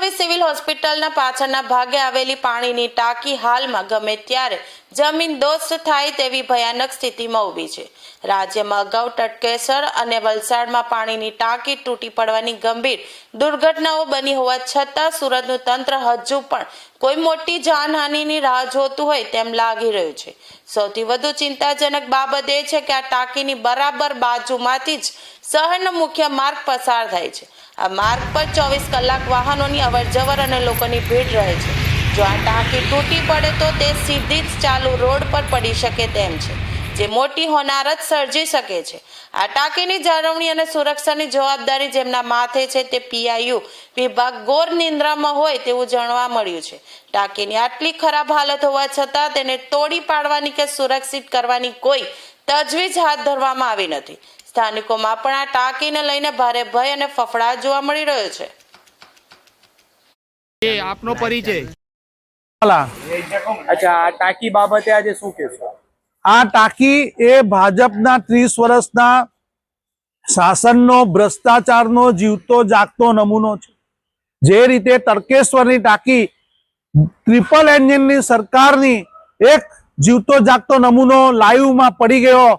Civil હોસ્પિટલના પાછળના ભાગે આવેલી પાણીની ટાંકી હાલમાં ગમે ત્યારે જમીન દોસ્ત થાય તેવી ભયાનક સ્થિતિમાં ઊભી છે. રાજ્યમાં અગાઉ ટટકેસર અને વલસાડમાં પાણીની ટાંકી તૂટી પડવાની ગંભીર દુર્ઘટનાઓ બની હોવા છતાં સુરતનું તંત્ર હજુ પણ કોઈ મોટી જાનહાનિની રાહ જોતું હોય તેમ લાગી રહ્યું છે. સૌથી વધુ ચિંતાજનક બાબત એ છે કે આ ટાંકીની બરાબર બાજુમાંથી જ શહેરનો મુખ્ય માર્ગ પસાર થાય છે. આ માર્ગ પર ચોવીસ કલાક વાહનોની અવરજવર અને લોકોની ભીડ રહે છે. જો આ ટાંકી તૂટી પડે તો તે સીધી જ ચાલુ રોડ પર પડી શકે તેમ છે. જે મોટી હોનારત સર્જી શકે છે. આ ટાંકીની જાળવણી અને સુરક્ષાની જવાબદારી જેમના માથે છે તે પીઆઈયુ વિભાગ ગોર નિંદ્રામાં હોય તેવું જાણવા મળ્યું છે. ટાંકીની આટલી ખરાબ હાલત હોવા છતાં તેને તોડી પાડવાની કે સુરક્ષિત કરવાની કોઈ તજવીજ હાથ ધરવામાં આવી નથી. સ્થાનિકોમાં પણ આ ટાંકીને લઈને ભારે ભય અને ફફડાટ જોવા મળી રહ્યો છે. એ આપનો પરિચય. અચ્છા આ ટાંકી બાબતે આજે શું કહેશો? આ ટાંકી એ ભાજપના ત્રીસ વર્ષના શાસનનો ભ્રષ્ટાચારનો જીવતો જાગતો નમૂનો છે. જે રીતે તર્કેશ્વરની ટાંકી ટ્રિપલ એન્જિનની સરકારની એક જીવતો જાગતો નમૂનો લાઈવમાં પડી ગયો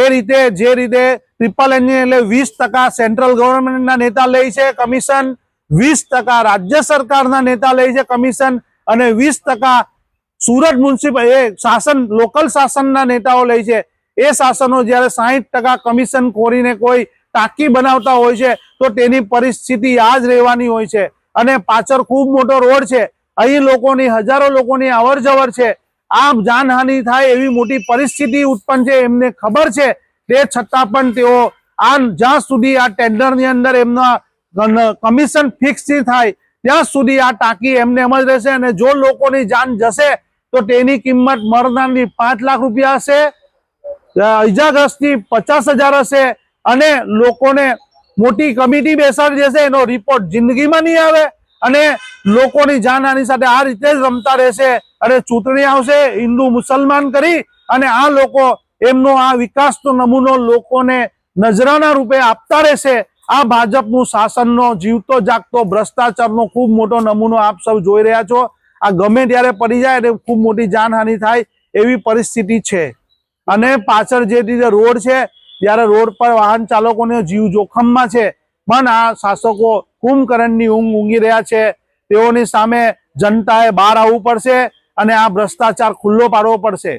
એ રીતે જે રીતે ટ્રિપલ એન્જિન એટલે વીસ ટકા સેન્ટ્રલ ગવર્મેન્ટના નેતા લે છે કમિશન વીસ ટકા, રાજ્ય સરકારના નેતા લે છે કમિશન અને વીસ ટકા સુરત મ્યુનિસિપલ એ શાસન, લોકલ શાસનના નેતાઓ લે છે. એ શાસનો જ્યારે સાહીઠ કમિશન ખોરીને કોઈ ટાંકી બનાવતા હોય છે, તો તેની પરિસ્થિતિ આ જ રહેવાની હોય છે. અને પાછળ ખૂબ મોટો રોડ છે. અહીં લોકોની, હજારો લોકોની અવર છે. આ જાનહાનિ થાય એવી મોટી પરિસ્થિતિ ઉત્પન્ન છે, એમને ખબર છે. તે છતાં પણ તેઓ આ જ્યાં સુધી આ ટેન્ડરની અંદર એમના કમિશન ફિક્સ થાય, ત્યાં સુધી આ ટાંકી એમને એમ જ રહેશે અને જો લોકોની જાન જશે, તો તેની કિંમત મરનારની પાંચ લાખ રૂપિયા હશે ઇજાગ્રસ્તની પચાસ હજાર હશે અને લોકોને મોટી કમિટી બેસાડી દેશે, એનો રિપોર્ટ જિંદગીમાં નહીં આવે. અને લોકોની જાનહાની સાથે આ રીતે જ રમતા રહેશે. અને ચૂંટણી આવશે, હિન્દુ મુસલમાન કરી અને આ લોકો એમનો આ વિકાસનો નમૂનો લોકોને નજરાના રૂપે આપતા રહેશે. આ ભાજપનું શાસનનો જીવતો જાગતો ભ્રષ્ટાચારનો ખૂબ મોટો નમૂનો આપ સૌ જોઈ રહ્યા છો. આ ગમે ત્યારે પડી જાય એટલે ખૂબ મોટી જાનહાનિ થાય એવી પરિસ્થિતિ છે. અને પાછળ જે રીતે રોડ છે ત્યારે રોડ પર વાહન ચાલકોને જીવ જોખમમાં છે પણ આ શાસકો કુંભકરણની ઊંઘ ઊંઘી રહ્યા છે. તેઓની સામે જનતાએ બહાર આવવું પડશે અને આ ભ્રષ્ટાચાર ખુલ્લો પાડવો પડશે.